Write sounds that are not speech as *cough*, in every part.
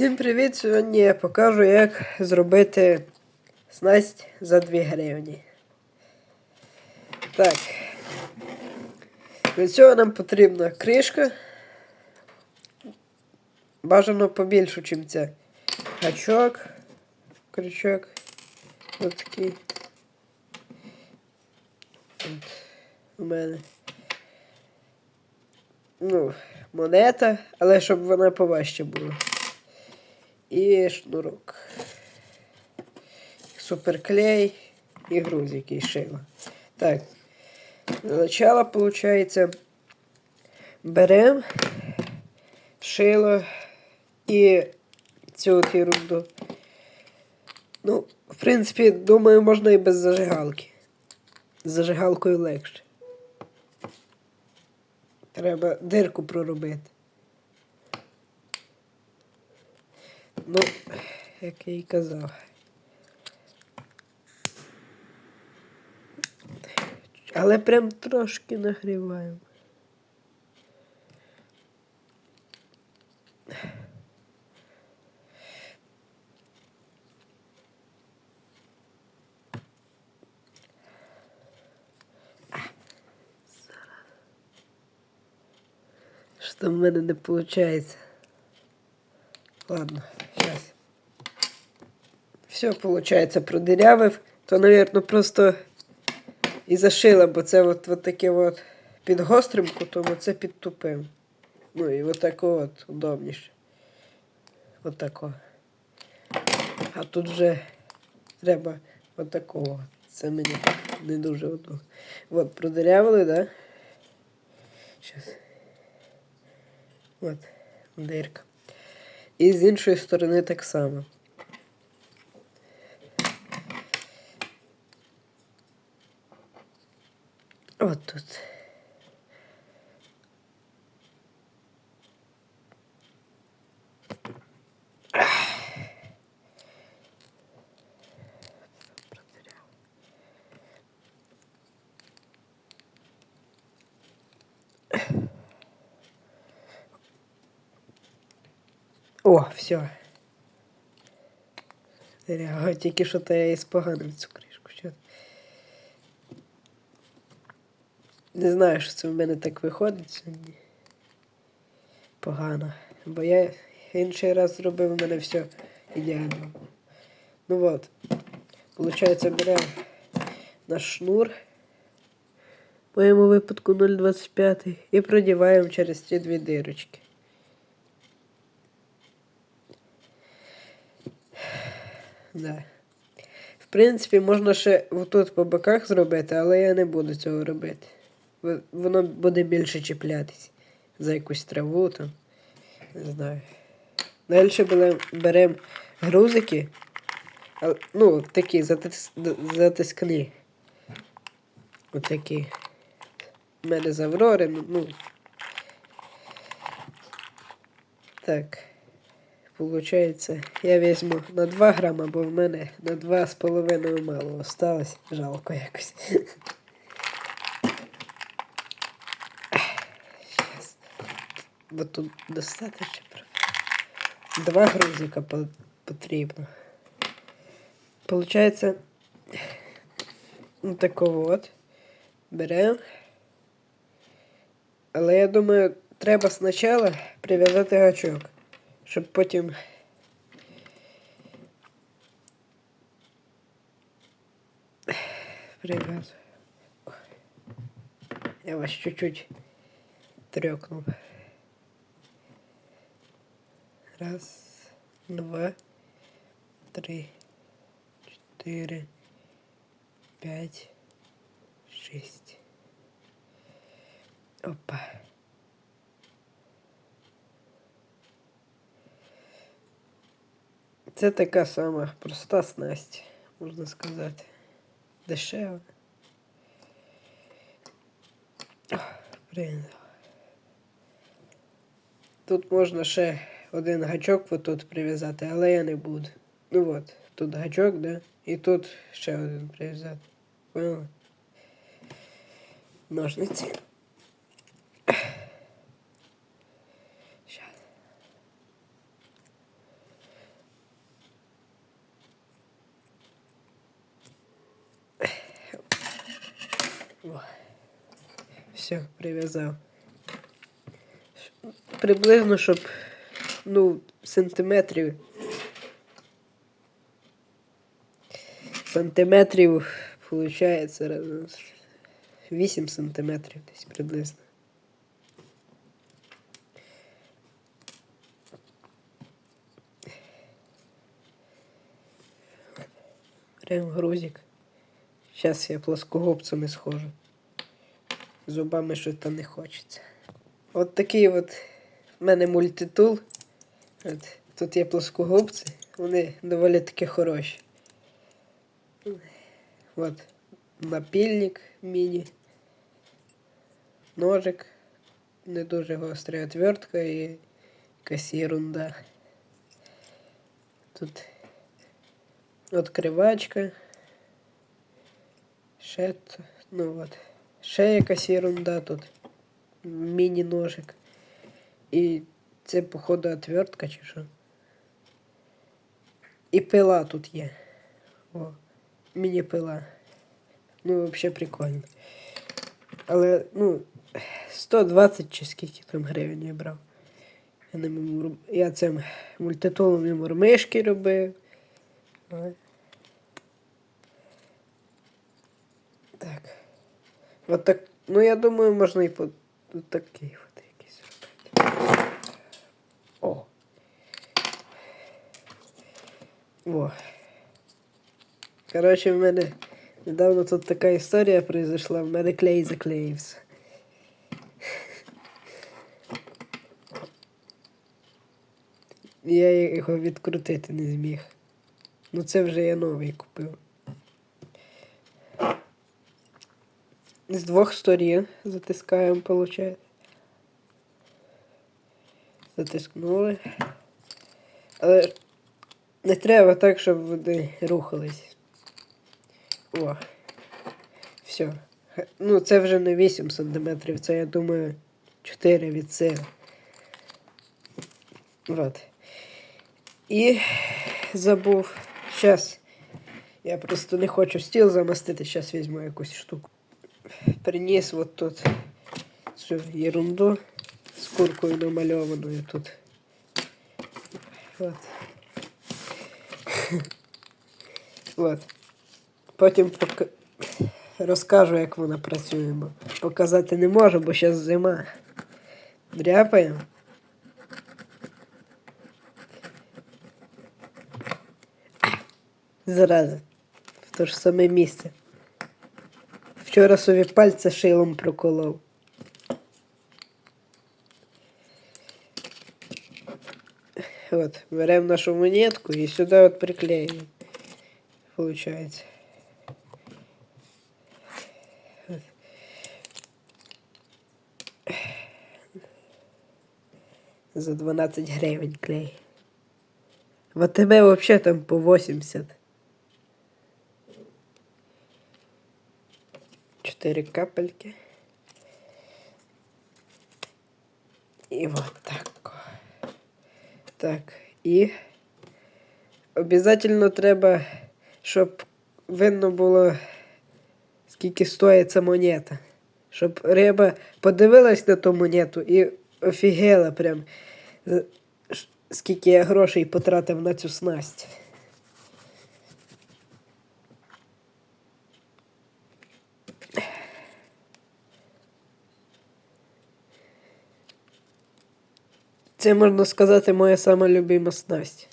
Всім привіт! Сьогодні я покажу, як зробити снасть за 2 гривні. Так. Для цього нам потрібна кришка. Бажано побільшу, чим це. Гачок, крючок. Ось такий. От у мене. Ну, монета, але щоб вона поважче була. І шнурок. Суперклей і груз який шила. Так. Для начала, виходить, беремо шило і цю ерунду. Ну, в принципі, думаю, можна і без зажигалки. З зажигалкою легше. Треба дирку проробити. Ну, як я і казав. Але прям трошки нагріваємо. Що в мене не виходить. Ладно, сейчас. Все, получается, продырявив, то, наверное, просто і зашила, бо це от, от таке от під гострим кутом, а це під. Ну і от тако от удобніше. От тако. А тут вже треба от такого. Це мені не дуже удобно. От, продирявили, да? Сейчас. От, дирка. І з іншої сторони так само. От тут. О, все. Зря, тільки що то я і споганив цю кришку. Що? Не знаю, що це в мене так виходить сьогодні. Погано. Бо я інший раз зробив, у мене все ідеально. Ну от. Получається, беремо наш шнур. В моєму випадку 0,25 і продіваємо через ці дві дирочки. Да. В принципі, можна ще тут по боках зробити, але я не буду цього робити. Воно буде більше чіплятись за якусь траву там. Не знаю. Далі беремо грузики. Ну, такі затис... затискні. Отакі. У мене з ну, ну. Так. Получається, я візьму на 2 грама, бо в мене на 2,5 мало осталось. Жалко якось. Щас. Бо тут достатньо. Два грузика потрібно. Получається, ну такого от. Беремо. Але я думаю, треба спочатку прив'язати гачок щоб потім. Прив'язую. Я вас чуть-чуть трёкнул. Раз, два, три, четыре, пять, шесть. Опа. Це така сама проста снасть, можна сказати. Дешева. Тут можна ще один гачок отут прив'язати, але я не буду. Ну от, тут гачок, да? І тут ще один прив'язати. Поняли? Ножниці. О. Все, прив'язав. Приблизно, щоб, ну, сантиметрів. Сантиметрів, виходить, 8 сантиметрів десь приблизно. Прям грузик. Зараз я плоскогубцями схожу. Зубами щось там не хочеться. От такий от в мене мультитул. От, тут є плоскогубці, вони доволі таки хороші. От напільник міні. Ножик. Не дуже гострий отвертка і якась ерунда. Тут Откривачка. Ще, ну от. Ще якась ерунда тут. Міні-ножик. І це, походу, отвертка чи що. І пила тут є. О, міні-пила. Ну, взагалі прикольно. Але, ну, 120 чи скільки там гривень я брав. Я, цим мультитулом мурмишки робив. Ой. Так. От так. Ну я думаю, можна і по такий от якийсь робити. О. О. Коротше, в мене недавно тут така історія произошла, в мене клей заклеївся. Я його відкрутити не зміг. Ну це вже я новий купив. З двох сторін затискаємо, виходить. Затискнули. Але не треба так, щоб вони рухались. О. Все. Ну, це вже не 8 см, це я думаю 4 від сили. Вот. І забув. Щас. Я просто не хочу стіл замостити, зараз візьму якусь штуку. Приніс от тут цю ерунду з куркою намальованою тут. От. *laughs* От. Потім пока- розкажу, як вона працює. Показати не можу, бо зараз зима. Дряпаємо. Зараза. В те ж саме місце. Вчора собі пальця шилом проколов. От, беремо нашу монетку і сюди от приклеїмо. Получається. За 12 гривень клей. В АТБ вообще там по 80. 4 капельки. І вот так. Так. І обов'язково треба, щоб видно було, скільки стоїть ця монета. Щоб риба подивилась на ту монету і офігела прям, скільки я грошей потратив на цю снасть. Це можна сказати моя сама любима снасть.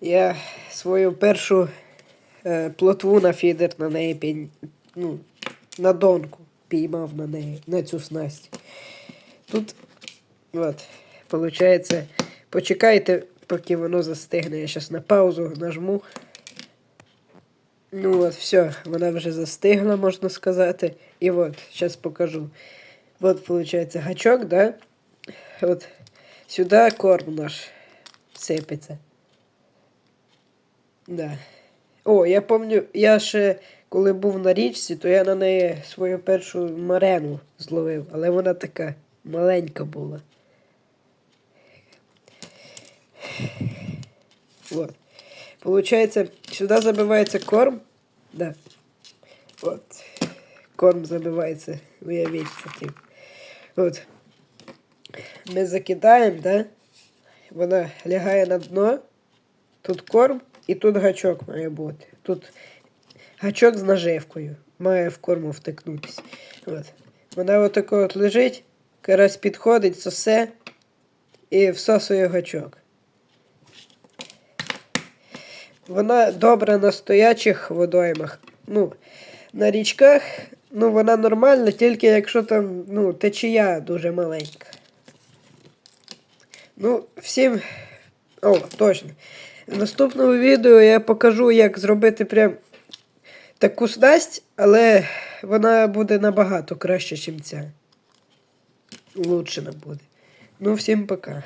Я свою першу е, плотву на фідер на неї пінь, ну, на донку піймав на неї, на цю снасть. Тут, от, получається, почекайте, поки воно застигне. Я зараз на паузу нажму. Ну от, все, вона вже застигла, можна сказати. І от, зараз покажу. От, виходить, гачок, да? От сюди корм наш сипеться. Да. О, я пам'ятаю, я ще коли був на річці, то я на неї свою першу марену зловив, але вона така маленька була. Вот. Получается, сюда забивается корм. Да. Вот. Корм забивається, уявіть таким. От. Ми закидаємо, да? Вона лягає на дно. Тут корм і тут гачок має бути. Тут гачок з наживкою. Має в корму втикнутися. От. Вона отако от лежить, карась підходить, сосе і всосує гачок. Вона добра на стоячих водоймах. Ну, на річках, ну, вона нормальна, тільки якщо там ну, течія дуже маленька. Ну, всім. О, точно. В наступному відео я покажу, як зробити прям таку снасть, але вона буде набагато краще, ніж ця. Лучше буде. Ну, всім пока.